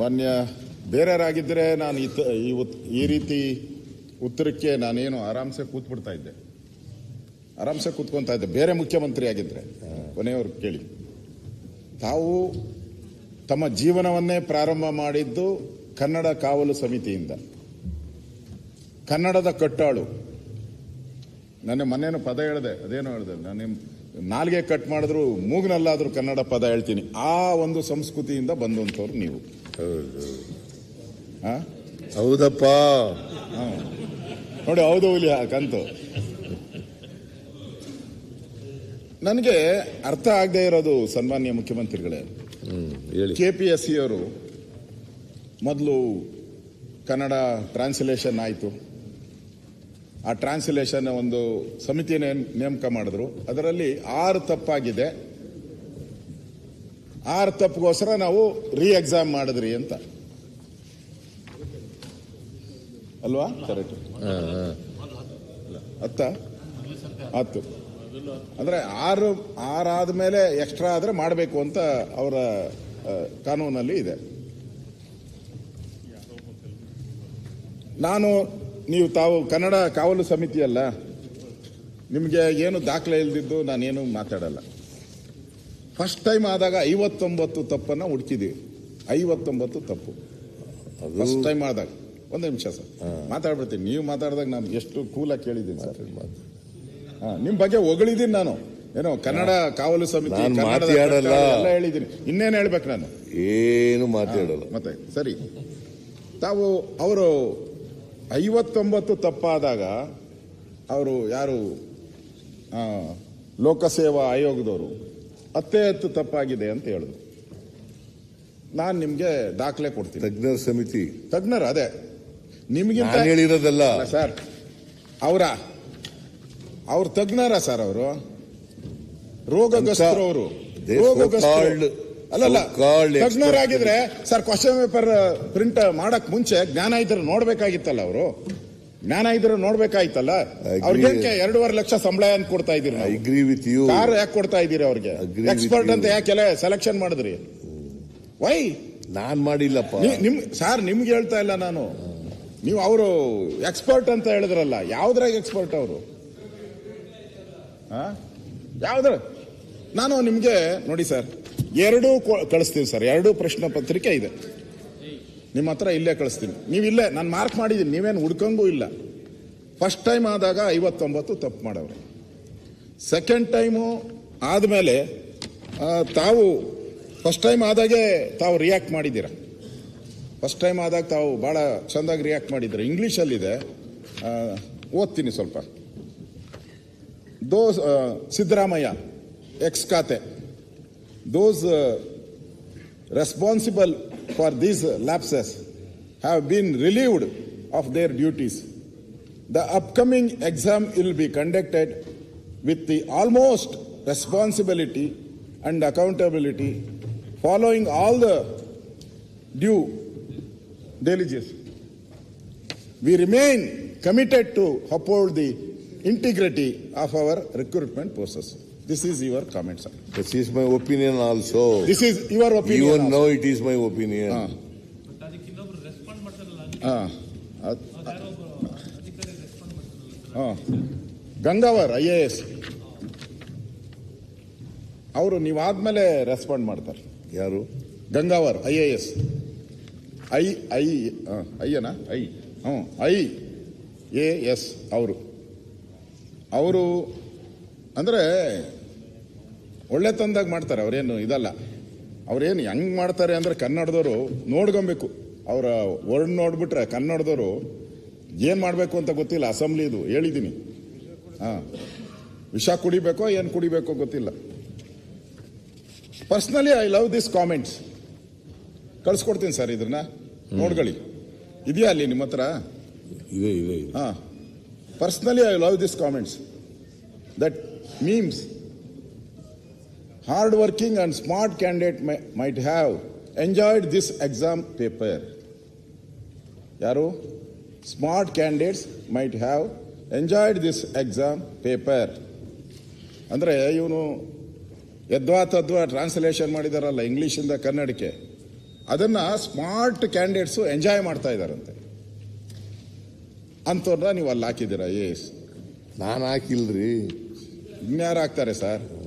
ಮಾನ್ಯ ಬೇರೆಯವರಾಗಿದ್ದರೆ ನಾನು ಈ ಈ ರೀತಿ ಉತ್ತರಕ್ಕೆ ನಾನೇನು ಆರಾಮ್ಸೆ ಕೂತ್ಬಿಡ್ತಾ ಇದ್ದೆ. ಆರಾಮ್ಸೆ ಕೂತ್ಕೊತಾ ಇದ್ದೆ. ಬೇರೆ ಮುಖ್ಯಮಂತ್ರಿ ಆಗಿದ್ದರೆ ಕೊನೆಯವ್ರು ಕೇಳಿ. ತಾವು ತಮ್ಮ ಜೀವನವನ್ನೇ ಪ್ರಾರಂಭ ಮಾಡಿದ್ದು ಕನ್ನಡ ಕಾವಲು ಸಮಿತಿಯಿಂದ. ಕನ್ನಡದ ಕಟ್ಟಾಳು. ನನ್ನ ಮೊನ್ನೇನು ಪದ ಹೇಳಿದೆ? ಅದೇನೋ ಹೇಳಿದೆ? ನಾನು ನಾಲ್ಗೆ ಕಟ್ ಮಾಡಿದ್ರು ಮೂಗ್ನಲ್ಲಾದರೂ ಕನ್ನಡ ಪದ ಹೇಳ್ತೀನಿ. ಆ ಒಂದು ಸಂಸ್ಕೃತಿಯಿಂದ ಬಂದಂಥವ್ರು ನೀವು. ಹೌದು? ಹೌದಪ್ಪ. ನೋಡಿ ಹೌದು ಹುಲಿ ಕಂತು. ನನಗೆ ಅರ್ಥ ಆಗದೆ ಇರೋದು ಸನ್ಮಾನ್ಯ ಮುಖ್ಯಮಂತ್ರಿಗಳೇ. ಕೆ ಪಿ ಎಸ್ ಸಿ ಅವರು ಮೊದಲು ಕನ್ನಡ ಟ್ರಾನ್ಸ್ಲೇಷನ್ ಆಯಿತು. ಆ ಟ್ರಾನ್ಸ್ಲೇಷನ್ ಒಂದು ಸಮಿತಿಯನ್ನು ನೇಮಕ ಮಾಡಿದ್ರು. ಅದರಲ್ಲಿ ಆರು ತಪ್ಪಾಗಿದೆ. ಆರು ತಪ್ಪಿಗೋಸ್ಕರ ನಾವು ರೀ ಎಕ್ಸಾಮ್ ಮಾಡಿದ್ರಿ ಅಂತ. ಅಲ್ವಾ? ಕರೆಕ್ಟ್ ಅತ್ತ? ಹತ್ತು ಅಂದ್ರೆ ಆರು ಆರಾದ ಮೇಲೆ ಎಕ್ಸ್ಟ್ರಾ ಆದ್ರೆ ಮಾಡಬೇಕು ಅಂತ ಅವರ ಕಾನೂನಲ್ಲಿ ಇದೆ. ನಾನು, ನೀವು ತಾವು ಕನ್ನಡ ಕಾವಲು ಸಮಿತಿಯಲ್ಲ, ನಿಮಗೆ ಏನು ದಾಖಲೆ ಇಲ್ದಿದ್ದು ನಾನೇನು ಮಾತಾಡಲ್ಲ. ಫಸ್ಟ್ ಟೈಮ್ ಆದಾಗ ಐವತ್ತೊಂಬತ್ತು ತಪ್ಪನ್ನ ಹುಡುಕಿದೀವಿ. ಐವತ್ತೊಂಬತ್ತು ತಪ್ಪು. ಫಸ್ಟ್ ಟೈಮ್ ಆದಾಗ. ಒಂದು ನಿಮಿಷ ಸರ್. ಮಾತಾಡ್ಬಿಡ್ತೀನಿ. ನೀವು ಮಾತಾಡಿದಾಗ ನಾನು ಎಷ್ಟು ಕೂಲಾಗಿ ಕೇಳಿದ್ದೀನಿ ಸರ್. ಹಾಂ ನಿಮ್ ಬಗ್ಗೆ ಹೊಗಳಿದ್ದೀನಿ ನಾನು. ಏನೋ ಕನ್ನಡ ಕಾವಲು ಸಮಿತಿ ಮಾತಾಡಲ್ಲ. ಎಲ್ಲ ಹೇಳಿದ್ದೀನಿ. ಇನ್ನೇನು ಹೇಳ್ಬೇಕು ನಾನು? ಏನು ಮಾತಾಡಲ್ಲ ಮತ್ತೆ ಸರಿ. ತಾವು ಅವರು ಐವತ್ತೊಂಬತ್ತು ತಪ್ಪಾದಾಗ ಅವರು ಯಾರು? ಲೋಕಸೇವಾ ಆಯೋಗದವರು. ಹತ್ತೇ ಹತ್ತು ತಪ್ಪಾಗಿದೆ ಅಂತ ಹೇಳಿದ್ರು ನಾನು ನಿಮ್ಗೆ ದಾಖಲೆ ಕೊಡ್ತೀನಿ. ತಜ್ಞರ ಸಮಿತಿ. ತಜ್ಞರ ಅದೇ. ನಿಮ್ಗಿಂತ ನಾನು ಹೇಳಿರೋದಲ್ಲ. ಸರ್ ಅವರ ಅವ್ರ ತಜ್ಞರ ಸರ್ ಅವರು. ರೋಗಗ್ರಸ್ತರು ಅವರು. ಅಲ್ಲಲ್ಲ ತಜ್ಞರಾಗಿದ್ರೆ ಸರ್ ಕ್ವಶನ್ ಪೇಪರ್ ಪ್ರಿಂಟ್ ಮಾಡಕ್ ಮುಂಚೆ ಜ್ಞಾನ ಇದ್ರೆ ನೋಡ್ಬೇಕಾಗಿತ್ತಲ್ಲ ಅವರು. ಜ್ಞಾನ ಇದ್ರೆ ನೋಡ್ಬೇಕಾಯ್ತಲ್ಲ. ಅವ್ರಿಗೆ ಎರಡೂವರೆ ಲಕ್ಷ ಸಂಬಳ ಅಂತ ಕೊಡ್ತಾ ಇದೀರಿ ಅಗ್ರಿ ವಿತ್ ಯು ಕಾರ್ ಯಾಕೆ ಕೊಡ್ತಾ ಇದೀರಿ ಅವ್ರಿಗೆ? ಎಕ್ಸ್ಪರ್ಟ್ ಅಂತ ಯಾಕೆಲ್ಲ ಸೆಲೆಕ್ಷನ್ ಮಾಡಿದ್ರಿ? ವೈ ನಾನ್ ಮಾಡಿಲ್ಲಪ್ಪ. ನಿಮ್ ಸಾರ್ ನಿಮ್ಗೆ ಹೇಳ್ತಾ ಇಲ್ಲ ನಾನು. ನೀವು ಅವರು ಎಕ್ಸ್ಪರ್ಟ್ ಅಂತ ಹೇಳಿದ್ರಲ್ಲ ಯಾವ್ದ್ರಾಗ ಎಕ್ಸ್ಪರ್ಟ್ ಅವರು? ಯಾವ್ದ್ರ? ನಾನು ನಿಮ್ಗೆ ನೋಡಿ ಸರ್ ಎರಡೂ ಕಳಿಸ್ತೀವಿ ಸರ್ ಎರಡೂ ಪ್ರಶ್ನೆ ಪತ್ರಿಕೆ ಇದೆ. ನಿಮ್ಮ ಹತ್ರ ಇಲ್ಲೇ ಕಳಿಸ್ತೀನಿ. ನೀವು ಇಲ್ಲೇ, ನಾನು ಮಾರ್ಕ್ ಮಾಡಿದ್ದೀನಿ, ನೀವೇನು ಹುಡ್ಕಂಗೂ ಇಲ್ಲ. ಫಸ್ಟ್ ಟೈಮ್ ಆದಾಗ ಐವತ್ತೊಂಬತ್ತು ತಪ್ಪು ಮಾಡವ್ರೆ. ಸೆಕೆಂಡ್ ಟೈಮು ಆದಮೇಲೆ ತಾವು ಫಸ್ಟ್ ಟೈಮ್ ಆದಾಗೆ ತಾವು ರಿಯಾಕ್ಟ್ ಮಾಡಿದ್ದೀರ. ಫಸ್ಟ್ ಟೈಮ್ ಆದಾಗ ತಾವು ಭಾಳ ಚೆಂದಾಗಿ ರಿಯಾಕ್ಟ್ ಮಾಡಿದ್ದೀರ. ಇಂಗ್ಲೀಷಲ್ಲಿದೆ ಓದ್ತೀನಿ ಸ್ವಲ್ಪ. ದೋಸ್ ಸಿದ್ದರಾಮಯ್ಯ ಎಕ್ಸ್ ಖಾತೆ does responsible for these lapses have been relieved of their duties. The upcoming exam will be conducted with the almost responsibility and accountability following all the due diligence. We remain committed to uphold the integrity of our recruitment process. This is your comment, sir. This is my opinion also This is your opinion. Even also. No it is my opinion ಹಾ. ಹಾಂ ಮಾಡ್ತಾರಲ್ಲ ಹಾ. Gangavar I A S ಅವರು ನೀವಾದ್ಮೇಲೆ respond ಮಾಡ್ತಾರೆ ಯಾರು Gangavar I A S I I ಐಯನ I ಹ್ಞೂ I A S ಅವರು ಅವರು ಅಂದರೆ ಒಳ್ಳೆ ತಂದಾಗ ಮಾಡ್ತಾರೆ ಅವರೇನು ಇದಲ್ಲ. ಅವ್ರೇನು ಹೆಂಗ್ ಮಾಡ್ತಾರೆ ಅಂದ್ರೆ ಕನ್ನಡದವರು ನೋಡ್ಕೊಬೇಕು ಅವರ ವರ್ಡ್ ನೋಡ್ಬಿಟ್ರೆ ಕನ್ನಡದವರು ಏನು ಮಾಡಬೇಕು ಅಂತ ಗೊತ್ತಿಲ್ಲ ಅಸೆಂಬ್ಲಿ ಇದು ಹೇಳಿದ್ದೀನಿ ಹಾಂ. ವಿಷ ಕುಡಿಬೇಕೋ ಏನು ಕುಡಿಬೇಕೋ ಗೊತ್ತಿಲ್ಲ. Personally I love this comments. ಕಳ್ಸ್ಕೊಡ್ತೀನಿ ಸರ್ ಇದನ್ನ ನೋಡ್ಕೊಳ್ಳಿ. ಇದೆಯಾ ಅಲ್ಲಿ ನಿಮ್ಮ ಹತ್ರ? ಇದೆ ಇದೆ ಇದೆ. ಹಾ. Personally I love this comments. That memes. Hard working and smart candidate might have enjoyed this exam paper ಯಾರು? Smart candidates might have enjoyed this exam paper ಅಂದರೆ ಇವನು ಯದ್ವಾ ತದ್ವಾ ಟ್ರಾನ್ಸ್ಲೇಷನ್ ಮಾಡಿದಾರಲ್ಲ ಇಂಗ್ಲೀಷಿಂದ ಕನ್ನಡಕ್ಕೆ. ಅದನ್ನು ಸ್ಮಾರ್ಟ್ ಕ್ಯಾಂಡಿಡೇಟ್ಸು ಎಂಜಾಯ್ ಮಾಡ್ತಾ ಇದ್ದಾರಂತೆ ಅಂಥವ್ರನ್ನ ನೀವು ಅಲ್ಲಿ ಹಾಕಿದ್ದೀರಾ? ಏಸ್. ನಾನು ಹಾಕಿಲ್ರಿ. ಇನ್ಯಾರು ಹಾಕ್ತಾರೆ ಸರ್?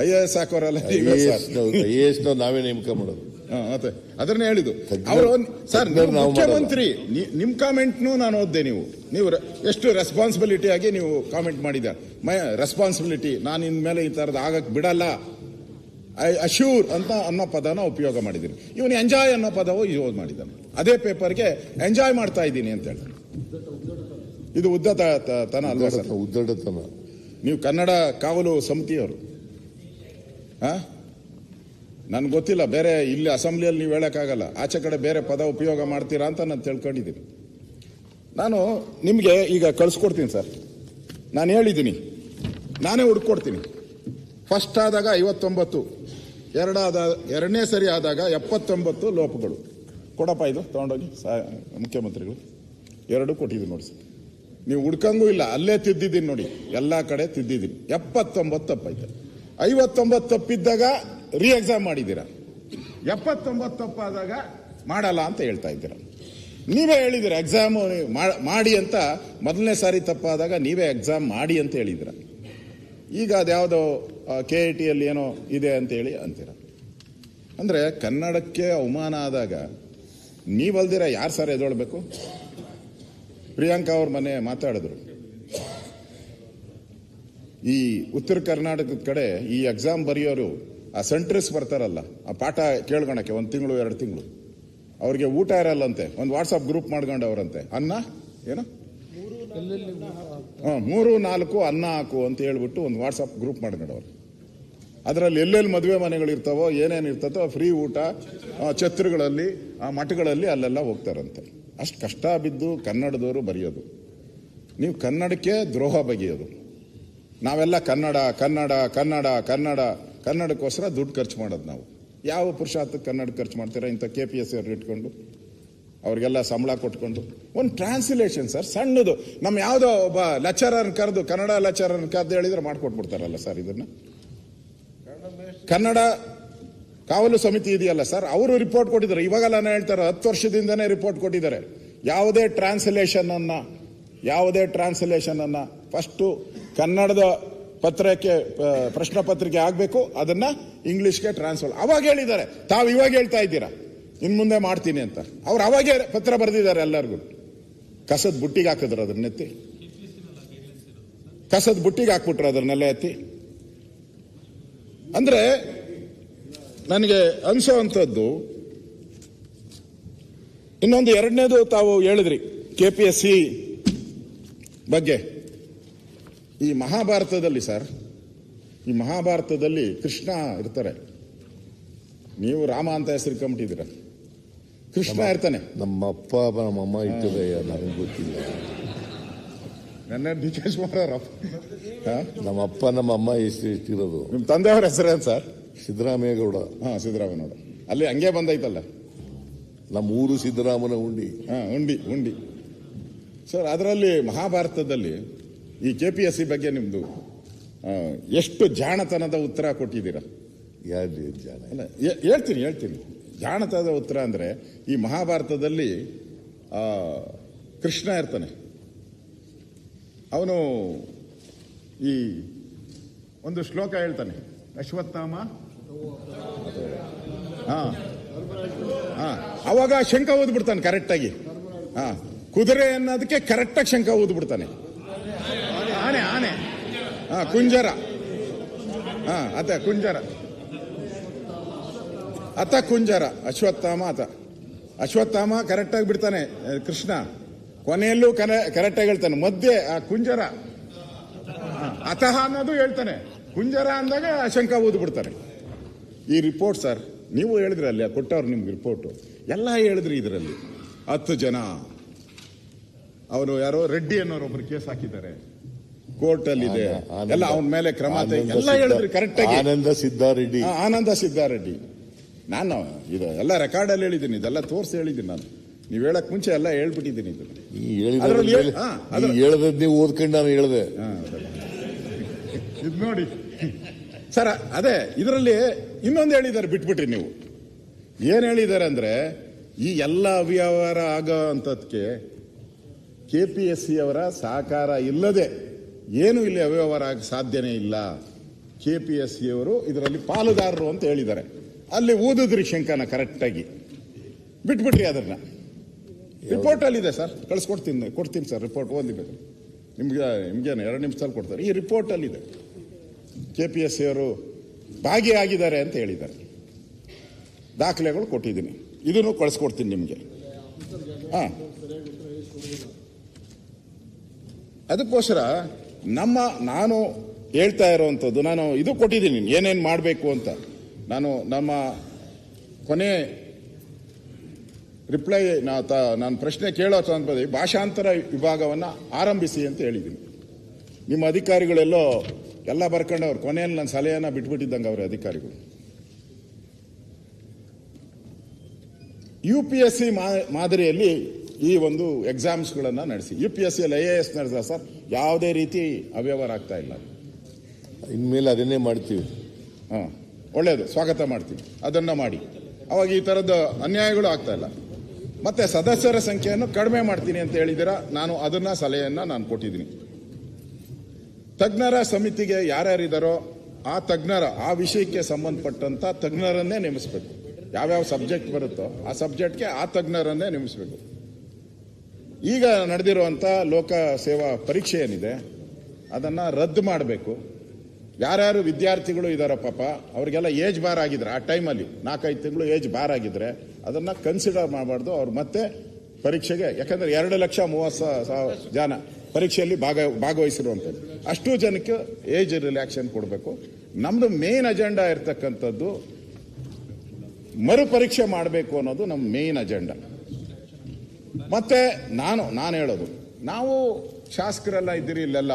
ಐ ಎ ಎಸ್ ಹಾಕೋರಲ್ಲ ಐ ನೀವೇ ಎ ಎಸ್ ನಾವೇ ನೇಮಕ ಮಾಡೋದು. ಹಾ, ಮತ್ತೆ ಅದನ್ನೇ ಹೇಳಿದ್ದು. ಅವರು ಸರ್ ತಜ್ಞರು ನೀವು ನಾವು ಮುಖ್ಯಮಂತ್ರಿ ನಿ- ನಿಮ್ ಕಾಮೆಂಟ್ನು ನಾನು ಓದ್ದೆ ನೀವು. ನೀವು ರ- ಎಷ್ಟು ರೆಸ್ಪಾನ್ಸಿಬಿಲಿಟಿ ಆಗಿ ನೀವು ಕಾಮೆಂಟ್ ಮಾಡಿದ ಮೈ ರೆಸ್ಪಾನ್ಸಿಬಿಲಿಟಿ ನಾನು ಇನ್ಮೇಲೆ ಈ ತರದ ಆಗಕ್ ಬಿಡಲ್ಲ. ಐ ಅಶ್ಯೂರ್ ಅಂತ ಅನ್ನೋ ಪದನ ಉಪಯೋಗ ಮಾಡಿದ್ದೀನಿ. ಇವನು ಎಂಜಾಯ್ ಅನ್ನೋ ಪದವು ಯೂಸ್ ಮಾಡಿದ್ದಾನೆ. ಅದೇ ಪೇಪರ್ಗೆ ಎಂಜಾಯ್ ಮಾಡ್ತಾ ಇದ್ದೀನಿ ಅಂತ ಹೇಳಿ. ಇದು ಉದ್ದತ ತ- ತನ ಅಲ್ವಾ ಸರ್? ಉದ್ದಡತನ. ನೀವು ಕನ್ನಡ ಕಾವಲು ಸಮಿತಿಯವರು. ನನ್ಗೆ ಗೊತ್ತಿಲ್ಲ, ಬೇರೆ ಇಲ್ಲಿ ಅಸೆಂಬ್ಲಿಯಲ್ಲಿ ನೀವು ಹೇಳೋಕ್ಕಾಗಲ್ಲ. ಆಚೆ ಕಡೆ ಬೇರೆ ಪದ ಉಪಯೋಗ ಮಾಡ್ತೀರಾ ಅಂತ ನಾನು ತಿಳ್ಕೊಂಡಿದ್ದೀನಿ. ನಾನು ನಿಮಗೆ ಈಗ ಕಳಿಸ್ಕೊಡ್ತೀನಿ ಸರ್. ನಾನು ಹೇಳಿದ್ದೀನಿ. ನಾನೇ ಹುಡ್ಕೊಡ್ತೀನಿ. ಫಸ್ಟ್ ಆದಾಗ ಐವತ್ತೊಂಬತ್ತು, ಎರಡಾದ, ಎರಡನೇ ಸರಿ ಆದಾಗ ಎಪ್ಪತ್ತೊಂಬತ್ತು ಲೋಪಗಳು. ಕೊಡಪ್ಪ ಇದು, ತೊಗೊಂಡೋಗಿ. ಸಾ, ಮುಖ್ಯಮಂತ್ರಿಗಳು. ಎರಡು ಕೊಟ್ಟಿದ್ದೀನಿ ನೋಡಿ ಸರ್. ನೀವು ಹುಡ್ಕಂಗೂ ಇಲ್ಲ, ಅಲ್ಲೇ ತಿದ್ದಿದ್ದೀನಿ ನೋಡಿ. ಎಲ್ಲ ಕಡೆ ತಿದ್ದಿದ್ದೀನಿ. ಎಪ್ಪತ್ತೊಂಬತ್ತು ತಪ್ಪೈತೆ ಐವತ್ತೊಂಬತ್ತು ತಪ್ಪಿದ್ದಾಗ ರಿ ಎಕ್ಸಾಮ್ ಮಾಡಿದ್ದೀರಾ? ಎಪ್ಪತ್ತೊಂಬತ್ತು ತಪ್ಪಾದಾಗ ಮಾಡಲ್ಲ ಅಂತ ಹೇಳ್ತಾ ಇದ್ದೀರ? ನೀವೇ ಹೇಳಿದಿರ ಎಕ್ಸಾಮ್ ಮಾಡಿ ಅಂತ ಮೊದಲನೇ ಸಾರಿ ತಪ್ಪಾದಾಗ ನೀವೇ ಎಕ್ಸಾಮ್ ಮಾಡಿ ಅಂತ ಹೇಳಿದಿರ ಈಗ ಅದ್ಯಾವುದೋ ಕೆ ಐ ಟಿಯಲ್ಲಿ ಏನೋ ಇದೆ ಅಂತೇಳಿ ಅಂತೀರ? ಅಂದರೆ ಕನ್ನಡಕ್ಕೆ ಅವಮಾನ ಆದಾಗ ನೀವಲ್ದಿರ ಯಾರು ಸರ್ ಎದೊಳ್ಬೇಕು? ಪ್ರಿಯಾಂಕಾ ಅವ್ರ ಮನೆ ಮಾತಾಡಿದ್ರು. ಈ ಉತ್ತರ ಕರ್ನಾಟಕದ ಕಡೆ ಈ ಎಕ್ಸಾಮ್ ಬರೆಯೋರು ಆ ಸೆಂಟ್ರಿಸ್ ಬರ್ತಾರಲ್ಲ, ಆ ಪಾಠ ಕೇಳ್ಕೊಳಕ್ಕೆ ಒಂದು ತಿಂಗಳು, ಎರಡು ತಿಂಗಳು. ಅವ್ರಿಗೆ ಊಟ ಇರಲ್ಲಂತೆ, ಒಂದು ವಾಟ್ಸಪ್ ಗ್ರೂಪ್ ಮಾಡ್ಕೊಂಡವ್ರಂತೆ ಅನ್ನ? ಏನು? ಹಾಂ, ಮೂರು, ನಾಲ್ಕು, ಅನ್ನ ಹಾಕು ಅಂತ ಹೇಳ್ಬಿಟ್ಟು ಒಂದು ವಾಟ್ಸಪ್ ಗ್ರೂಪ್ ಮಾಡ್ಕೊಂಡವ್ರು ಅದರಲ್ಲಿ ಎಲ್ಲೆಲ್ಲಿ ಮದುವೆ ಮನೆಗಳು ಇರ್ತಾವೋ, ಏನೇನು ಇರ್ತದೋ ಫ್ರೀ ಊಟ ಛತ್ರಗಳಲ್ಲಿ, ಆ ಮಠಗಳಲ್ಲಿ ಅಲ್ಲೆಲ್ಲ ಹೋಗ್ತಾರಂತೆ. ಅಷ್ಟು ಕಷ್ಟ ಬಿದ್ದು ಕನ್ನಡದವರು ಬರೆಯೋದು. ನೀವು ಕನ್ನಡಕ್ಕೆ ದ್ರೋಹ ಬಗೆಯೋದು. ನಾವೆಲ್ಲ ಕನ್ನಡ ಕನ್ನಡ ಕನ್ನಡ ಕನ್ನಡ, ಕನ್ನಡಕ್ಕೋಸ್ಕರ ದುಡ್ಡು ಖರ್ಚು ಮಾಡೋದು ನಾವು. ಯಾವ ಪುರುಷಾರ್ಥಕ್ಕೆ ಕನ್ನಡ ಖರ್ಚು ಮಾಡ್ತೀರಾ? ಇಂಥ ಕೆ ಪಿ ಎಸ್ ಅವ್ರು ಇಟ್ಕೊಂಡು, ಅವ್ರಿಗೆಲ್ಲ ಸಂಬಳ ಕೊಟ್ಕೊಂಡು. ಒಂದು ಟ್ರಾನ್ಸ್ಲೇಷನ್ ಸರ್ ಸಣ್ಣದು. ನಮ್ಮ ಯಾವುದೋ ಒಬ್ಬ ಲೆಕ್ಚರರ್ ಕರೆದು, ಕನ್ನಡ ಲೆಕ್ಚರರ್ ಕರೆದು ಹೇಳಿದ್ರೆ ಮಾಡ್ಕೊಟ್ಬಿಡ್ತಾರಲ್ಲ ಸರ್ ಇದನ್ನು. ಕನ್ನಡ ಕಾವಲು ಸಮಿತಿ ಇದೆಯಲ್ಲ ಸರ್ ಅವರು ರಿಪೋರ್ಟ್ ಕೊಟ್ಟಿದ್ದಾರೆ. ಇವಾಗೆಲ್ಲ ನಾನು ಹೇಳ್ತಾರೆ ಹತ್ತು ವರ್ಷದಿಂದನೇ ರಿಪೋರ್ಟ್ ಕೊಟ್ಟಿದ್ದಾರೆ. ಯಾವುದೇ ಟ್ರಾನ್ಸ್ಲೇಷನನ್ನು ಯಾವುದೇ ಟ್ರಾನ್ಸ್ಲೇಷನನ್ನು ಫಸ್ಟು ಕನ್ನಡದ ಪತ್ರಕ್ಕೆ ಪ್ರಶ್ನೆ ಪತ್ರಿಕೆ ಆಗಬೇಕು, ಅದನ್ನ ಇಂಗ್ಲೀಷ್ಗೆ ಟ್ರಾನ್ಸ್ಫರ್ ಅವಾಗ ಹೇಳಿದ್ದಾರೆ. ತಾವು ಇವಾಗ ಹೇಳ್ತಾ ಇದ್ದೀರಾ? ಇನ್ನು ಮುಂದೆ ಮಾಡ್ತೀನಿ ಅಂತ. ಅವ್ರು ಅವಾಗೇ ಪತ್ರ ಬರೆದಿದ್ದಾರೆ ಎಲ್ಲರಿಗೂ. ಕಸದ ಬುಟ್ಟಿಗೆ ಹಾಕಿದ್ರು ಅದನ್ನೆತ್ತಿ ಕಸದ ಬುಟ್ಟಿಗೆ ಹಾಕ್ಬಿಟ್ರು ಅದನ್ನೆಲ್ಲ ಎತ್ತಿ. ಅಂದ್ರೆ, ನನಗೆ ಅನಿಸೋವಂಥದ್ದು ಇನ್ನೊಂದು ಎರಡನೇದು ತಾವು ಹೇಳಿದ್ರಿ ಕೆ ಪಿ ಎಸ್ ಸಿ ಬಗ್ಗೆ. ಈ ಮಹಾಭಾರತದಲ್ಲಿ ಸರ್ ಈ ಮಹಾಭಾರತದಲ್ಲಿ ಕೃಷ್ಣ ಇರ್ತಾರೆ. ನೀವು ರಾಮ ಅಂತ ಹೆಸರು ಕಂಬಿಟ್ಟಿದ್ದೀರ ಕೃಷ್ಣ ಇರ್ತಾನೆ ನಮ್ಮ ಅಪ್ಪ ನಮ್ಮ ಅಮ್ಮ ಇಟ್ಟಿದೆಯ ನನಗೆ ಗೊತ್ತಿಲ್ಲ. ನನ್ನ ಡಿ ಕೆ ಶಿವಕುಮಾರ್ ನಮ್ಮ ಅಪ್ಪ ನಮ್ಮ ಅಮ್ಮ ಎಷ್ಟು ಇಟ್ಟಿರೋದು. ನಿಮ್ಮ ತಂದೆಯವ್ರ ಹೆಸರೇನು ಸರ್? ಸಿದ್ದರಾಮೇಗೌಡ ಹಾ ಸಿದ್ದರಾಮನೌಡ ಅಲ್ಲಿ ಹಂಗೆ ಬಂದೈತಲ್ಲ. ನಮ್ಮ ಊರು ಸಿದ್ದರಾಮನ ಉಂಡಿ ಹಾಂ ಉಂಡಿ ಉಂಡಿ ಸರ್ ಅದರಲ್ಲಿ ಮಹಾಭಾರತದಲ್ಲಿ ಈ ಕೆ ಪಿ ಎಸ್ ಸಿ ಬಗ್ಗೆ ನಿಮ್ದು ಆ, ಎಷ್ಟು ಜಾಣತನದ ಉತ್ತರ ಕೊಟ್ಟಿದ್ದೀರಾ? ಯಾರು ಜಾಣ? ಅಲ್ಲ ಹೇಳ್ತೀನಿ ಹೇಳ್ತೀನಿ. ಜಾಣತನದ ಉತ್ತರ ಅಂದರೆ ಈ ಮಹಾಭಾರತದಲ್ಲಿ ಕೃಷ್ಣ ಇರ್ತಾನೆ. ಅವನು ಈ ಒಂದು ಶ್ಲೋಕ ಹೇಳ್ತಾನೆ ಅಶ್ವತ್ಥಾಮ. ಹಾ ಹಾ ಅವಾಗ ಶಂಕ ಓದ್ಬಿಡ್ತಾನೆ ಕರೆಕ್ಟಾಗಿ. ಹಾ ಕುದುರೆ ಅನ್ನೋದಕ್ಕೆ ಕರೆಕ್ಟಾಗಿ ಶಂಕ ಓದ್ಬಿಡ್ತಾನೆ ಹಾ, ಕುಂಜರ. ಹಾ ಅತ ಕುಂಜರ. ಅತ ಕುಂಜರ, ಅಶ್ವತ್ಥಾಮ ಅತ. ಅಶ್ವತ್ಥಾಮ ಕರೆಕ್ಟಾಗಿ ಬಿಡ್ತಾನೆ ಕೃಷ್ಣ. ಕೊನೆಯಲ್ಲೂ ಕರೆ ಕರೆಕ್ಟಾಗಿ ಹೇಳ್ತಾನೆ, ಮಧ್ಯೆ, ಆ, ಕುಂಜರ. ಅತಃ ಅನ್ನೋದು ಹೇಳ್ತಾನೆ. ಕುಂಜರ ಅಂದಾಗ ಶಂಕ ಊದು ಬಿಡ್ತಾನೆ ಈ ರಿಪೋರ್ಟ್ ಸರ್ ನೀವು ಹೇಳಿದ್ರಿ ಅಲ್ಲಿ ಕೊಟ್ಟವ್ರು ನಿಮ್ಗೆ ರಿಪೋರ್ಟ್ ಎಲ್ಲ ಹೇಳಿದ್ರಿ ಇದರಲ್ಲಿ. ಹತ್ತು ಜನ. ಅವರು ಯಾರೋ, ರೆಡ್ಡಿ ಅನ್ನೋರು ಒಬ್ರು ಕೇಸ್ ಹಾಕಿದ್ದಾರೆ. ಕೋರ್ಟ್ ಅಲ್ಲಿ ಇದೆ ಎಲ್ಲ ಅವನ ಮೇಲೆ ಕ್ರಮ ಆನಂದ ಎಲ್ಲ ಹೇಳಿದ್ರು ಕರೆಕ್ಟಾಗಿ. ಆನಂದ ಸಿದ್ದಾರೆಡ್ಡಿ ಆನಂದ ಸಿದ್ದಾರೆಡ್ಡಿ ನಾನು ಇದು ಎಲ್ಲ ರೆಕಾರ್ಡಲ್ಲಿ ಹೇಳಿದ್ದೀನಿ ಇದೆಲ್ಲ ತೋರಿಸಿ ಹೇಳಿದ್ದೀನಿ ನಾನು. ನೀವು ಹೇಳಕ್ ಮುಂಚೆ ಎಲ್ಲ ಹೇಳ್ಬಿಟ್ಟಿದ್ದೀನಿ ಹೇಳದ್ ನೀವು ಓದ್ಕೊಂಡು ನಾನು ಹೇಳಿದೆ. ಇದು ನೋಡಿ. ಸರ್ ಅದೇ ಇದರಲ್ಲಿ ಇನ್ನೊಂದು ಹೇಳಿದ್ದಾರೆ ಬಿಟ್ಬಿಟ್ರಿ ನೀವು. ಏನ್ ಹೇಳಿದ್ದಾರೆ ಅಂದ್ರೆ ಈ ಎಲ್ಲ ಅವ್ಯವಹಾರ ಆಗೋ ಅಂಥದ್ಕೆ ಕೆ ಪಿ ಎಸ್ ಸಿ ಅವರ ಸಹಕಾರ ಇಲ್ಲದೆ ಏನು ಇಲ್ಲಿ ಅವ್ಯವಹಾರ ಆಗ ಸಾಧ್ಯನೇ ಇಲ್ಲ. ಕೆ ಪಿ ಎಸ್ ಸಿ ಅವರು ಇದರಲ್ಲಿ ಪಾಲುದಾರರು ಅಂತ ಹೇಳಿದ್ದಾರೆ. ಅಲ್ಲಿ ಓದಿದ್ರಿ ಶಂಕನ ಕರೆಕ್ಟಾಗಿ. ಬಿಟ್ಬಿಟ್ರಿ ಅದನ್ನ. ರಿಪೋರ್ಟ್ ಅಲ್ಲಿ ಇದೆ ಸರ್. ಕಳಿಸ್ಕೊಡ್ತೀನಿ, ಕೊಡ್ತೀನಿ ಸರ್ ರಿಪೋರ್ಟ್ ಓದಿಬೇಕು ನಿಮ್ಗೆ ನಿಮ್ಗೇನು ಎರಡು ನಿಮಿಷದಲ್ಲಿ ಕೊಡ್ತಾರೆ. ಈ ರಿಪೋರ್ಟ್ ಅಲ್ಲಿ ಇದೆ ಕೆ ಪಿ ಎಸ್ ಸಿಯವರು ಭಾಗಿಯಾಗಿದ್ದಾರೆ ಅಂತ ಹೇಳಿದ್ದಾರೆ. ದಾಖಲೆಗಳು ಕೊಟ್ಟಿದ್ದೀನಿ. ಇದನ್ನು ಕಳಿಸ್ಕೊಡ್ತೀನಿ ನಿಮಗೆ. ಹಾಂ. ಅದಕ್ಕೋಸ್ಕರ ನಮ್ಮ, ನಾನು ಹೇಳ್ತಾ ಇರೋವಂಥದ್ದು ನಾನು ಇದು ಕೊಟ್ಟಿದ್ದೀನಿ, ಏನೇನು ಮಾಡಬೇಕು ಅಂತ. ನಾನು ನಮ್ಮ ಕೊನೆ ರಿಪ್ಲೈ ನಾನು ಪ್ರಶ್ನೆ ಕೇಳೋ ಸಂದರ್ಭದಲ್ಲಿ ಭಾಷಾಂತರ ವಿಭಾಗವನ್ನು ಆರಂಭಿಸಿ ಅಂತ ಹೇಳಿದ್ದೀನಿ. ನಿಮ್ಮ ಅಧಿಕಾರಿಗಳೆಲ್ಲೋ, ಎಲ್ಲ ಬರ್ಕೊಂಡವ್ರು, ಕೊನೆಯಲ್ಲಿ ನನ್ನ ಸಲಹೆಯನ್ನು ಬಿಟ್ಬಿಟ್ಟಿದ್ದಂಗೆ ಅವರ ಅಧಿಕಾರಿಗಳು. ಯು ಪಿ ಎಸ್ ಸಿ ಮಾದರಿಯಲ್ಲಿ ಈ ಒಂದು ಎಕ್ಸಾಮ್ಸ್ಗಳನ್ನು ನಡೆಸಿ. U P S C I A S ನಡೆಸ sir ಯಾವುದೇ ರೀತಿ ಅವ್ಯವಹಾರ ಆಗ್ತಾ ಇಲ್ಲ. ಇನ್ಮೇಲೆ ಅದನ್ನೇ ಮಾಡ್ತೀವಿ. ಹಾಂ ಒಳ್ಳೆಯದು ಸ್ವಾಗತ ಮಾಡ್ತೀವಿ. ಅದನ್ನು ಮಾಡಿ. ಅವಾಗ ಈ ಥರದ ಅನ್ಯಾಯಗಳು ಆಗ್ತಾ ಇಲ್ಲ. ಮತ್ತೆ ಸದಸ್ಯರ ಸಂಖ್ಯೆಯನ್ನು ಕಡಿಮೆ ಮಾಡ್ತೀನಿ ಅಂತ ಹೇಳಿದಿರ ನಾನು ಅದನ್ನ ಸಲಹೆಯನ್ನು ನಾನು ಕೊಟ್ಟಿದ್ದೀನಿ. ತಜ್ಞರ ಸಮಿತಿಗೆ ಯಾರ್ಯಾರಿದ್ದಾರೋ ಆ ತಜ್ಞರ ಆ ವಿಷಯಕ್ಕೆ ಸಂಬಂಧಪಟ್ಟಂತ ತಜ್ಞರನ್ನೇ ನೇಮಿಸ್ಬೇಕು. ಯಾವ್ಯಾವ ಸಬ್ಜೆಕ್ಟ್ ಬರುತ್ತೋ ಆ ಸಬ್ಜೆಕ್ಟ್ಗೆ ಆ ತಜ್ಞರನ್ನೇ ನೇಮಿಸಬೇಕು. ಈಗ ನಡೆದಿರುವಂಥ ಲೋಕ ಸೇವಾ ಪರೀಕ್ಷೆ ಏನಿದೆ, ಅದನ್ನು ರದ್ದು ಮಾಡಬೇಕು. ಯಾರ್ಯಾರು ವಿದ್ಯಾರ್ಥಿಗಳು ಇದ್ದಾರೆ ಪಾಪ, ಅವರಿಗೆಲ್ಲ ಏಜ್ ಬಾರ್ ಆಗಿದ್ರೆ, ಆ ಟೈಮಲ್ಲಿ ನಾಲ್ಕೈದು ತಿಂಗಳು ಏಜ್ ಬಾರ್ ಆಗಿದ್ರೆ, ಅದನ್ನು ಕನ್ಸಿಡರ್ ಮಾಡಬಾರ್ದು. ಅವ್ರು ಮತ್ತೆ ಪರೀಕ್ಷೆಗೆ, ಯಾಕಂದ್ರೆ ಎರಡು ಲಕ್ಷ ಮೂವತ್ತು ಸಾವಿರ ಜನ ಪರೀಕ್ಷೆಯಲ್ಲಿ ಭಾಗ, ಭಾಗವಹಿಸಿರುವಂಥದ್ದು. ಅಷ್ಟು ಜನಕ್ಕೆ ಏಜ್ ರಿಲ್ಯಾಕ್ಷನ್ ಕೊಡಬೇಕು. ನಮ್ಮದು ಮೇನ್ ಅಜೆಂಡಾ ಇರ್ತಕ್ಕಂಥದ್ದು ಮರುಪರೀಕ್ಷೆ ಮಾಡಬೇಕು ಅನ್ನೋದು ನಮ್ಮ ಮೇನ್ ಅಜೆಂಡಾ ಮತ್ತೆ ನಾನು ನಾನು ಹೇಳೋದು. ನಾವು ಶಾಸಕರೆಲ್ಲ ಇದ್ದೀರಿ ಇಲ್ಲೆಲ್ಲ.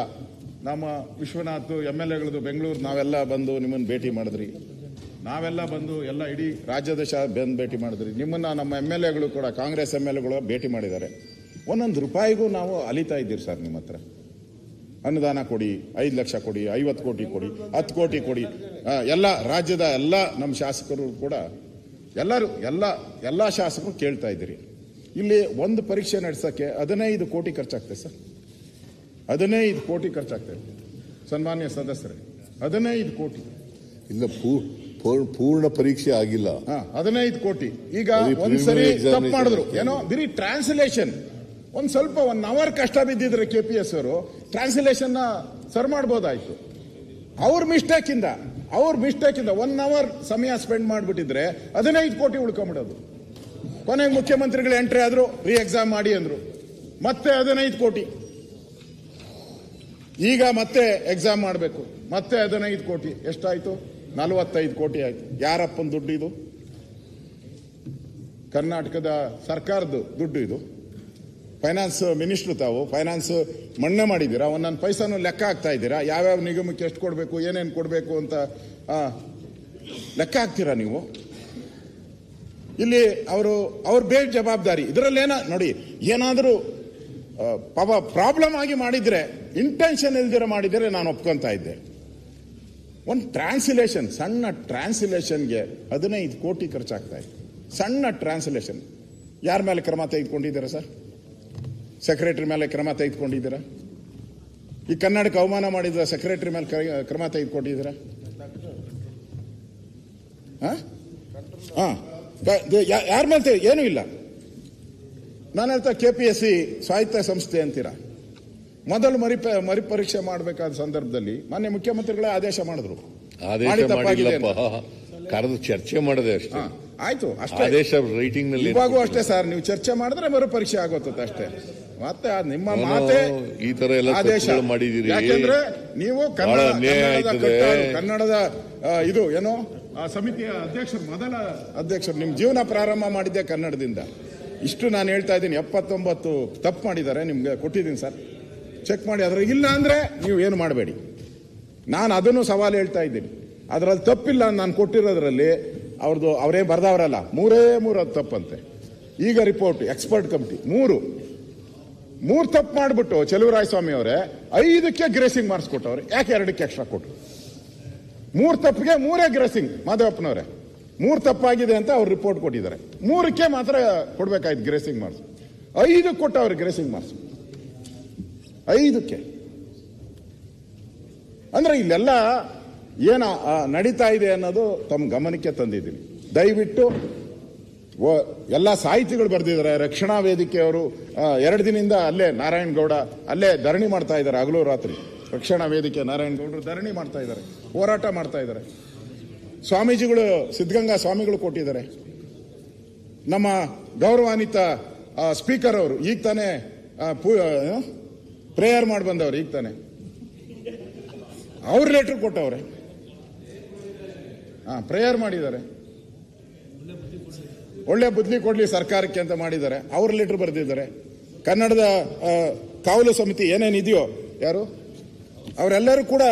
ನಮ್ಮ ವಿಶ್ವನಾಥ್, ಎಂ ಎಲ್ ಎಗಳದು ಬೆಂಗಳೂರು, ನಾವೆಲ್ಲ ಬಂದು ನಿಮ್ಮನ್ನು ಭೇಟಿ ಮಾಡಿದ್ರಿ. ನಾವೆಲ್ಲ ಬಂದು ಎಲ್ಲ ಇಡೀ ರಾಜ್ಯದ ಶಾ ಬಂದು ಭೇಟಿ ಮಾಡಿದ್ರಿ. ನಿಮ್ಮನ್ನ ನಮ್ಮ ಎಂ ಎಲ್ ಎಗಳು ಕೂಡ, ಕಾಂಗ್ರೆಸ್ ಎಂ ಎಲ್ ಎಗಳು ಭೇಟಿ ಮಾಡಿದ್ದಾರೆ. ಒಂದೊಂದು ರೂಪಾಯಿಗೂ ನಾವು ಅಲಿತಾ ಇದ್ದೀರಿ ಸರ್ ನಿಮ್ಮ ಹತ್ರ. ಅನುದಾನ ಕೊಡಿ, ಐದು ಲಕ್ಷ ಕೊಡಿ, ಐವತ್ತು ಕೋಟಿ ಕೊಡಿ, ಹತ್ತು ಕೋಟಿ ಕೊಡಿ. ಎಲ್ಲ ರಾಜ್ಯದ ಎಲ್ಲ ನಮ್ಮ ಶಾಸಕರು ಕೂಡ, ಎಲ್ಲರೂ, ಎಲ್ಲ ಎಲ್ಲ ಶಾಸಕರು ಕೇಳ್ತಾ ಇದ್ದೀರಿ. ಇಲ್ಲಿ ಒಂದು ಪರೀಕ್ಷೆ ನಡೆಸೋಕ್ಕೆ ಹದಿನೈದು ಕೋಟಿ ಖರ್ಚಾಗ್ತದೆ ಸರ್. ಹದಿನೈದು ಕೋಟಿ ಖರ್ಚಾಗ್ತದೆ. ಸನ್ಮಾನ್ಯ ಸದಸ್ಯರೇ ಹದಿನೈದು ಕೋಟಿ. ಇಲ್ಲ ಪೂರ್ಣ ಪರೀಕ್ಷೆ ಆಗಿಲ್ಲ. ಹದಿನೈದು ಕೋಟಿ. ಈಗ ಒಂದ್ಸರಿ ತಪ್ಪು ಮಾಡಿದ್ರು. ಏನೋ ಬಿರಿ ಟ್ರಾನ್ಸ್ಲೇಷನ್ ಒಂದ್ ಸ್ವಲ್ಪ ಒನ್ ಅವರ್ ಕಷ್ಟ ಬಿದ್ದಿದ್ರೆ ಕೆ ಪಿ ಎಸ್ ಅವರು ಟ್ರಾನ್ಸ್ಲೇಷನ್ ಸರ್ ಮಾಡ್ಬೋದಾಯ್ತು. ಅವ್ರ ಮಿಸ್ಟೇಕ್ ಇಂದ ಅವ್ರ ಮಿಸ್ಟೇಕ್ ಇಂದ ಒನ್ ಅವರ್ ಸಮಯ ಸ್ಪೆಂಡ್ ಮಾಡಿಬಿಟ್ಟಿದ್ರೆ ಹದಿನೈದು ಕೋಟಿ ಉಳ್ಕೊಂಬಿಡೋದು. ಕೊನೆಗೆ ಮುಖ್ಯಮಂತ್ರಿಗಳು ಎಂಟ್ರಿ ಆದ್ರು ರೀ ಎಕ್ಸಾಮ್ ಮಾಡಿ ಅಂದ್ರು. ಮತ್ತೆ ಹದಿನೈದು ಕೋಟಿ. ಈಗ ಮತ್ತೆ ಎಕ್ಸಾಮ್ ಮಾಡಬೇಕು. ಮತ್ತೆ ಹದಿನೈದು ಕೋಟಿ. ಎಷ್ಟಾಯ್ತು? ನಲವತ್ತೈದು ಕೋಟಿ ಆಯ್ತು. ಯಾರಪ್ಪನ ದುಡ್ಡು ಇದು? ಕರ್ನಾಟಕದ ಸರ್ಕಾರದ ದುಡ್ಡು ಇದು. ಫೈನಾನ್ಸ್ ಮಿನಿಸ್ಟ್ರು ತಾವು ಫೈನಾನ್ಸ್ ಮಣ್ಣೆ ಮಾಡಿದ್ದೀರಾ? ಒಂದೊಂದು ಪೈಸಾನು ಲೆಕ್ಕ ಹಾಕ್ತಾ ಇದ್ದೀರಾ? ಯಾವ್ಯಾವ ನಿಗಮಕ್ಕೆ ಎಷ್ಟು ಕೊಡಬೇಕು, ಏನೇನು ಕೊಡಬೇಕು ಅಂತ ಲೆಕ್ಕ ಹಾಕ್ತೀರಾ ನೀವು? ಇಲ್ಲಿ ಅವರು, ಅವ್ರ ಬೇರೆ ಜವಾಬ್ದಾರಿ. ಇದರಲ್ಲೇನ, ನೋಡಿ, ಏನಾದರೂ ಪಾಪ ಪ್ರಾಬ್ಲಮ್ ಆಗಿ ಮಾಡಿದ್ರೆ ಇಂಟೆನ್ಷನ್ ಇಲ್ದಿರೋ ಮಾಡಿದರೆ ನಾನು ಒಪ್ಕೊಂತ ಇದ್ದೆ. ಒಂದು ಟ್ರಾನ್ಸ್ಲೇಷನ್ ಸಣ್ಣ ಟ್ರಾನ್ಸ್ಲೇಷನ್ಗೆ ಹದಿನೈದು ಕೋಟಿ ಖರ್ಚಾಗ್ತಾ ಇತ್ತು. ಸಣ್ಣ ಟ್ರಾನ್ಸ್ಲೇಷನ್ ಯಾರ ಮೇಲೆ ಕ್ರಮ ತೆಗೆದುಕೊಂಡಿದ್ದೀರಾ ಸರ್? ಸೆಕ್ರೆಟರಿ ಮೇಲೆ ಕ್ರಮ ತೆಗೆದುಕೊಂಡಿದ್ದೀರಾ? ಈ ಕನ್ನಡಕ್ಕೆ ಅವಮಾನ ಮಾಡಿದ್ರ ಸೆಕ್ರೆಟರಿ ಮೇಲೆ ಕ್ರ- ಕ್ರಮ ತೆಗೆದುಕೊಂಡಿದ್ದೀರಾ ಯಾರ ಮೇಲೆ ಏನೂ ಇಲ್ಲ. ನಾನು ಹೇಳ್ತಾ ಕೆ ಪಿ ಎಸ್ ಸಿ ಸಾಹಿತ್ಯ ಸಂಸ್ಥೆ ಅಂತೀರಾ? ಮೊದಲು ಮರಿ ಮರಿ ಪರೀಕ್ಷೆ ಮಾಡಬೇಕಾದ ಸಂದರ್ಭದಲ್ಲಿ ಮಾನ್ಯ ಮುಖ್ಯಮಂತ್ರಿಗಳೇ ಆದೇಶ ಮಾಡಿದ್ರು. ಕರೆದು ಚರ್ಚೆ ಮಾಡಿದೆ ಅಷ್ಟೇ. ಆಯ್ತು ಅಷ್ಟೇ. ಆದೇಶ ರೈಟಿಂಗ್ನಲ್ಲಿ ಇವಾಗೂ ಅಷ್ಟೇ ಸರ್ ನೀವು ಚರ್ಚೆ ಮಾಡಿದ್ರೆ ಮರು ಪರೀಕ್ಷೆ ಆಗೋತದೆ ಅಷ್ಟೇ. ಮತ್ತೆ ಅದ್ ನಿಮ್ಮ ಮಾತೆ ಈ ತರ ಎಲ್ಲ ಆದೇಶ. ಮಾಡಿದಿರಿ. ಯಾಕೆಂದ್ರೆ ನೀವು ಕನ್ನಡ ಕನ್ನಡದ ಇದು ಏನು? ಆ ಸಮಿತಿಯ ಅಧ್ಯಕ್ಷರು ಮೊದಲ ಅಧ್ಯಕ್ಷರು ನಿಮ್ ಜೀವನ ಪ್ರಾರಂಭ ಮಾಡಿದ್ದೆ ಕನ್ನಡದಿಂದ. ಇಷ್ಟು ನಾನು ಹೇಳ್ತಾ ಇದ್ದೀನಿ. ಎಪ್ಪತ್ತೊಂಬತ್ತು ತಪ್ಪು ಮಾಡಿದ್ದಾರೆ ನಿಮ್ಗೆ ಕೊಟ್ಟಿದ್ದೀನಿ ಸರ್. ಚೆಕ್ ಮಾಡಿ. ಅದ್ರ ಇಲ್ಲ ಅಂದ್ರೆ ನೀವು ಏನು ಮಾಡಬೇಡಿ. ನಾನು ಅದನ್ನು ಸವಾಲು ಹೇಳ್ತಾ ಇದ್ದೀನಿ. ಅದರಲ್ಲಿ ತಪ್ಪಿಲ್ಲ ನಾನು ಕೊಟ್ಟಿರೋದ್ರಲ್ಲಿ ಅವ್ರದ್ದು ಅವರೇ ಬರ್ದವರಲ್ಲ. ಮೂರೇ ಮೂರು ಅದು ತಪ್ಪಂತೆ. ಈಗ ರಿಪೋರ್ಟ್ ಎಕ್ಸ್ಪರ್ಟ್ ಕಮಿಟಿ ಮೂರು. ಮೂರು ತಪ್ಪು ಮಾಡಿಬಿಟ್ಟು ಚೆಲುವರಾಯಸ್ವಾಮಿ ಅವರೇ, ಐದಕ್ಕೆ ಗ್ರೇಸಿಂಗ್ ಮಾರ್ಕ್ಸ್ ಕೊಟ್ಟವ್ರೆ ಯಾಕೆ ಎರಡಕ್ಕೆ ಎಕ್ಸ್ಟ್ರಾ ಕೊಟ್ಟರು ಮೂರು ತಪ್ಪಿಗೆ ಮೂರೇ ಗ್ರೇಸಿಂಗ್ ಮಾಧವಪ್ಪನವರೇ. ಮೂರು ತಪ್ಪಾಗಿದೆ ಅಂತ ಅವ್ರು ರಿಪೋರ್ಟ್ ಕೊಟ್ಟಿದ್ದಾರೆ. ಮೂರಕ್ಕೆ ಮಾತ್ರ ಕೊಡ್ಬೇಕಾಯ್ತು ಗ್ರೇಸಿಂಗ್ ಮಾರ್ಕ್ಸ್ ಐದು ಕೊಟ್ಟು ಅವ್ರಿಗೆ ಗ್ರೇಸಿಂಗ್ ಮಾರ್ಕ್ಸ್ ಐದಕ್ಕೆ. ಅಂದ್ರೆ ಇಲ್ಲೆಲ್ಲ ಏನ ನಡೀತಾ ಇದೆ ಅನ್ನೋದು ತಮ್ಮ ಗಮನಕ್ಕೆ ತಂದಿದ್ದೀನಿ. ದಯವಿಟ್ಟು ಎಲ್ಲ ಸಾಹಿತಿಗಳು ಬರೆದಿದ್ದಾರೆ. ರಕ್ಷಣಾ ವೇದಿಕೆಯವರು ಎರಡು ದಿನದಿಂದ ಅಲ್ಲೇ ನಾರಾಯಣಗೌಡ ಅಲ್ಲೇ ಧರಣಿ ಮಾಡ್ತಾ ಇದ್ದಾರೆ ಹಗಲು ರಾತ್ರಿ. ರಕ್ಷಣಾ ವೇದಿಕೆ ನಾರಾಯಣಗೌಡರು ಧರಣಿ ಮಾಡ್ತಾ ಇದ್ದಾರೆ, ಹೋರಾಟ ಮಾಡ್ತಾ ಇದ್ದಾರೆ. ಸ್ವಾಮೀಜಿಗಳು, ಸಿದ್ಧಗಂಗಾ ಸ್ವಾಮಿಗಳು ಕೊಟ್ಟಿದ್ದಾರೆ. ನಮ್ಮ ಗೌರವಾನ್ವಿತ ಸ್ಪೀಕರ್ ಅವರು, ಈಗ ತಾನೇ ಪ್ರೇಯರ್ ಮಾಡಿ ಬಂದವರು, ಈಗ ತಾನೆ. ಅವ್ರ ಲೆಟರ್ ಕೊಟ್ಟವ್ರೆ. ಹಾ ಪ್ರೇಯರ್ ಮಾಡಿದ್ದಾರೆ. ಒಳ್ಳೆ ಬುದ್ಧಿ ಕೊಡ್ಲಿ ಸರ್ಕಾರಕ್ಕೆ ಅಂತ ಮಾಡಿದ್ದಾರೆ. ಅವ್ರ ಲೆಟರ್ ಬರೆದಿದ್ದಾರೆ. ಕನ್ನಡದ ಕಾವಲು ಸಮಿತಿ ಏನೇನಿದೆಯೋ ಯಾರು? ಅವರೆಲ್ಲರೂ ಕೂಡ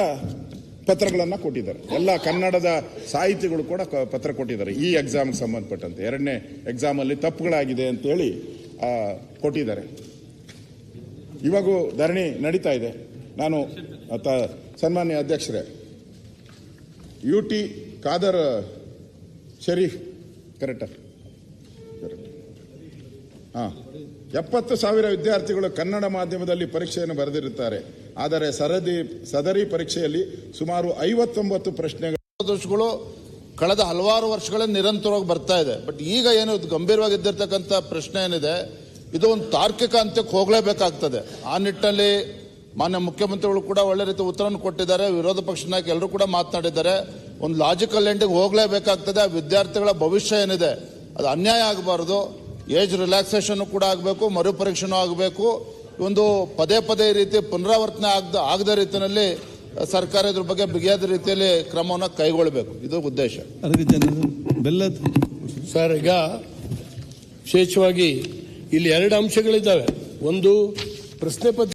ಪತ್ರಗಳನ್ನು ಕೊಟ್ಟಿದ್ದಾರೆ. ಎಲ್ಲ ಕನ್ನಡದ ಸಾಹಿತಿಗಳು ಕೂಡ ಪತ್ರ ಕೊಟ್ಟಿದ್ದಾರೆ. ಈ ಎಕ್ಸಾಮ್ಗೆ ಸಂಬಂಧಪಟ್ಟಂತೆ. ಎರಡನೇ ಎಕ್ಸಾಮಲ್ಲಿ ತಪ್ಪುಗಳಾಗಿದೆ ಅಂತೇಳಿ ಆ, ಕೊಟ್ಟಿದ್ದಾರೆ. ಇವಾಗ ಧರಣಿ ನಡೀತಾ ಇದೆ. ನಾನು ಸನ್ಮಾನ್ಯ ಅಧ್ಯಕ್ಷರೇ U T Khader Sharief correct ಹಾ ಎಪ್ಪತ್ತು ಸಾವಿರ ವಿದ್ಯಾರ್ಥಿಗಳು ಕನ್ನಡ ಮಾಧ್ಯಮದಲ್ಲಿ ಪರೀಕ್ಷೆಯನ್ನು ಬರೆದಿರುತ್ತಾರೆ. ಆದರೆ ಸರದಿ, ಸದರಿ ಪರೀಕ್ಷೆಯಲ್ಲಿ ಸುಮಾರು ಐವತ್ತೊಂಬತ್ತು ಪ್ರಶ್ನೆಗಳು ಕಳೆದ ಹಲವಾರು ವರ್ಷಗಳಿಂದ ನಿರಂತರವಾಗಿ ಬರ್ತಾ ಇದೆ. ಬಟ್ ಈಗ ಏನು ಗಂಭೀರವಾಗಿ ಇದ್ದಿರ್ತಕ್ಕಂಥ ಪ್ರಶ್ನೆ ಏನಿದೆ, ಇದು ಒಂದು ತಾರ್ಕಿಕ ಅಂತ್ಯಕ್ಕೆ ಹೋಗಲೇಬೇಕಾಗ್ತದೆ. ಆ ನಿಟ್ಟಿನಲ್ಲಿ ಮಾನ್ಯ ಮುಖ್ಯಮಂತ್ರಿಗಳು ಕೂಡ ಒಳ್ಳೆ ರೀತಿ ಉತ್ತರವನ್ನು ಕೊಟ್ಟಿದ್ದಾರೆ. ವಿರೋಧ ಪಕ್ಷ ನಾಯಕ ಎಲ್ಲರೂ ಕೂಡ ಮಾತನಾಡಿದ್ದಾರೆ. ಒಂದು ಲಾಜಿಕಲ್ ಎಂಡಿಗೆ ಹೋಗಲೇಬೇಕಾಗ್ತದೆ. ಆ ವಿದ್ಯಾರ್ಥಿಗಳ ಭವಿಷ್ಯ ಏನಿದೆ, ಅದು ಅನ್ಯಾಯ ಆಗಬಾರ್ದು. ಏಜ್ ರಿಲ್ಯಾಕ್ಸೇಷನ್ ಕೂಡ ಆಗಬೇಕು ಮರುಪರೀಕ್ಷೆನೂ ಆಗಬೇಕು. ಒಂದು ಪದೇ ಪದೇ ರೀತಿ ಪುನರಾವರ್ತನೆ ಆಗದ ಆಗದ ರೀತಿಯಲ್ಲಿ ಸರ್ಕಾರ ಇದ್ರ ಬಗ್ಗೆ ಬಿಗಿಯಾದ ರೀತಿಯಲ್ಲಿ ಕ್ರಮವನ್ನು ಕೈಗೊಳ್ಳಬೇಕು ಇದು ಉದ್ದೇಶ. ಸರ್ ಈಗ ವಿಶೇಷವಾಗಿ ಇಲ್ಲಿ ಎರಡು ಅಂಶಗಳಿದ್ದಾವೆ. ಒಂದು ಪ್ರಶ್ನೆ ಪತ್ರಿಕೆ